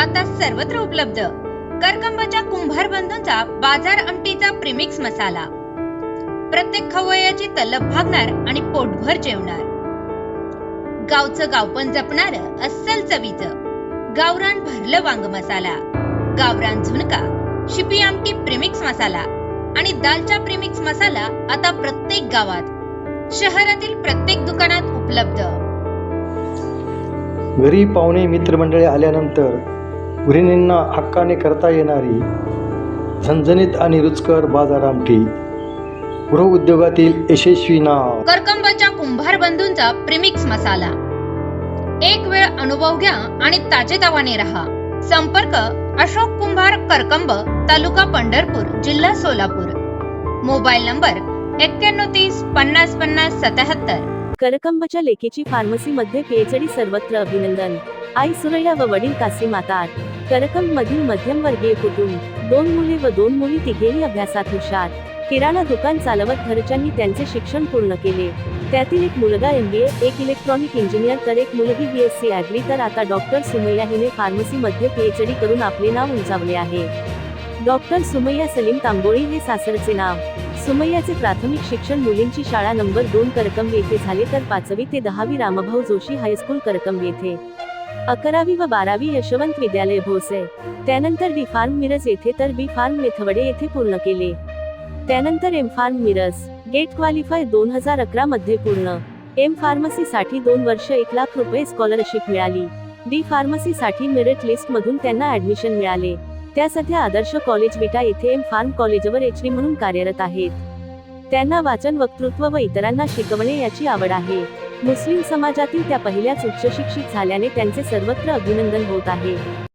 आता सर्वत्र उपलब्ध. करकंबाच्या कुंभार बंधूंचा बाजार आमटीचा प्रीमिक्स मसाला. प्रत्येक खवय्याची तलब भागणार आणि पोटभर जेवणार. गावचं गावपण जपणार अस्सल चवीचं. गावरान भरलं वांग मसाला. गावरान झुणका शिपी आमटी प्रीमिक्स मसाला. आणि दालचा प्रीमिक्स मसाला आता प्रत्येक गावात. शहरातील प्रत्येक दुकानात उपलब्ध. घरी पाहुणे मित्रमंडळी आल्यानंतर गृहिणींना हक्काने करता येणारी झणझणीत आणि रुचकर बाजार आमटी गृहउद्योगातील यशस्वी नाव. करकंबाच्या कुंभार बंधूंचा प्रीमिक्स मसाला. एक वेळ अनुभव घ्या आणि ताजेतवाने राहा. संपर्क अशोक कुंभार करकंब तालुका पंढरपूर जिल्हा सोलापूर. मोबाईल नंबर एक्क्याण्णव तीस पन्नास पन्नास सत्याहत्तर. करकंबच्या लेकीची फार्मसीमध्ये पीएचडी सर्वत्र अभिनंदन. आई सुरैया व वडील कासिम आतार करकम मधील मध्यमवर्गीय कुटुंब. दोन मुले व दोन मुली तिघेही अभ्यासात हुशार. किराणा दुकान चालवत घरच्यांनी त्यांचे शिक्षण पूर्ण केले. त्यातील एक मुलगा एमबीए एक इलेक्ट्रॉनिक इंजिनियर तर एक मुलगी बीएससी ऍग्री तर आता डॉक्टर सुमैया हिने फार्मसीमध्ये पीएचडी करून आपले नाव उंचावले आहे. डॉक्टर सुमैया सलीम तांबोळी हे सासरचे नाव. सुमैयाचे प्राथमिक शिक्षण मुलींची शाळा नंबर दोन करकम येथे झाले तर पाचवी ते दहावी रामभाऊ जोशी हायस्कूल करकंब येथे. अकरावी व बारावी यशवंत विद्यालय भोसे. त्यानंतर डी फार्म मिरज येथे तर बी फार्म मेथवडे येथे पूर्ण केले. त्यानंतर M pharm Miraj GATE qualify दोन हजार अकरा मध्ये पूर्ण. एम फार्मसी साठी दोन वर्ष एक लाख रुपये स्कॉलरशिप मिळाली. डी फार्मसी साठी मेरिट लिस्ट मधून त्यांना ऍडमिशन मिळाले. त्या सध्या आदर्श कॉलेज विटा येथे एम फार्म कॉलेजवर एच डी म्हणून कार्यरत आहेत. त्यांना वाचन वक्तृत्व व इतरांना शिकवणे याची आवड आहे. मुस्लिम समाजातील त्या पहिल्याच उच्चशिक्षित झाल्याने त्यांचे सर्वत्र अभिनंदन होत आहे.